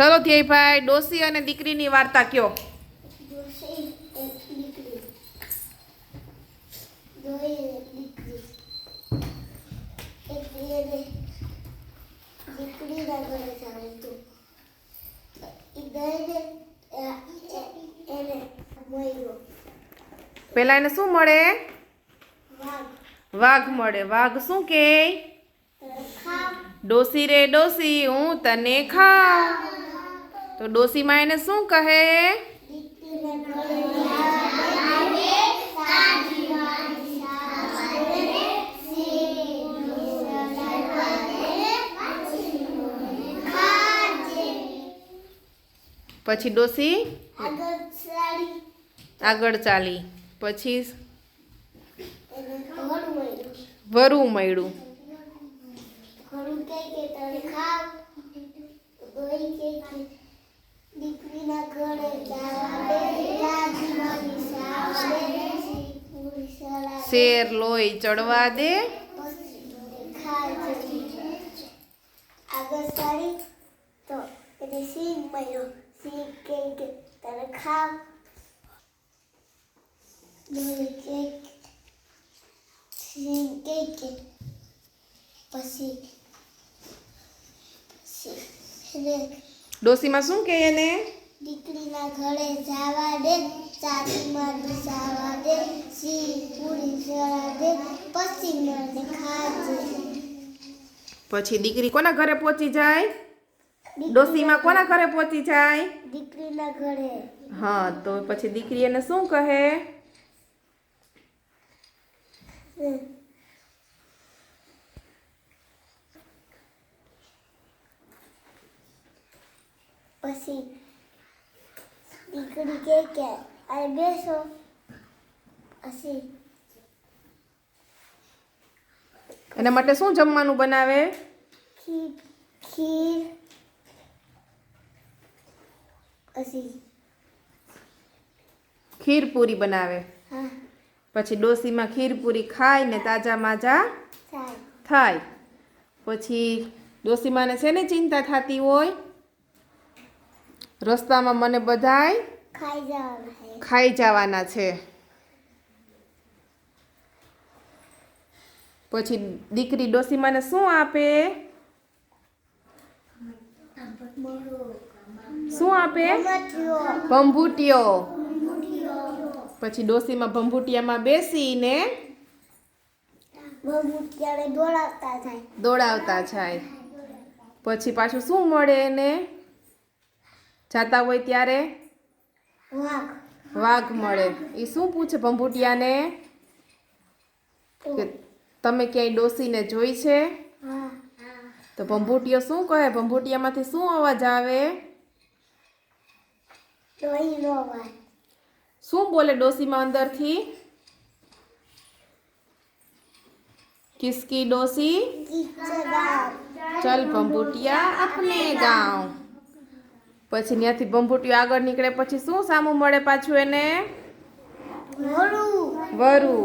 ચલો ધ્યેયભાઈ ડોસી અને દીકરીની વાર્તા કયો? પેલા એને શું મળે? વાઘ મળે. વાઘ શું કે? ડોસી રે ડોસી હું તને ખાઉં તો ડોસીમાં એને શું કહે? પછી ડોસી? આગળ ચાલી પછી વરું મળ્યું. કે તને ખાવ કે કે દીકરીના ઘરે શેર લોહી ચડવા દે. આગળ સારી તો એને સિંહ મળ્યો. સિંહ કે કે ખાવ. દોઈ કે સિંહ કે કે પછી પછી ડોસીમાં શું કહે એને દીકરીના ઘરે જવા દે ચાચીમાં બેસાવા દે સી પૂરી સળા દે પછી મને ખાજે. પછી દીકરી કોના ઘરે પહોંચી જાય? ડોસીમાં કોના ઘરે પહોંચી જાય? દીકરીના ઘરે. હા તો પછી દીકરી એને શું કહે? પછી દીકરી કે કે અરે બેસો પછી એના માટે શું જમવાનું બનાવે? ખીર ખીર પછી ખીર પૂરી બનાવે. હા. પછી ડોસીમાં ખીર પૂરી ખાય ને તાજા માજા થાય. થાય. પછી ડોસીમાને શેની ચિંતા થતી હોય? રસ્તામાં મને બધાય ખાઈ જવાનું છે. પછી દીકરી ડોસીમાને શું આપે? શું આપે? ભંભૂટીઓ. પછી ડોસીમાં ભંભૂટિયામાં બેસીને દોડાવતા જાય. પછી પાછું શું મળે એને? જાતા હોય ત્યારે? વાઘ. વાઘ મળે. એ શું પૂછે ભંભૂટિયાને? કે તમે ક્યાંય ડોસીને જોઈ છે? તો ભંભૂટીયો શું કહે? ભંભુટિયામાંથી શું અવાજ આવે? શું બોલે ડોસીમાં અંદરથી? કિસકી ડોસી? કિચડા ચલ ભંભૂટિયા આપને ગાંવ પછી ત્યાંથી બંભૂટિયું આગળ નીકળે પછી શું સામું મળે પાછું એને? વરુ.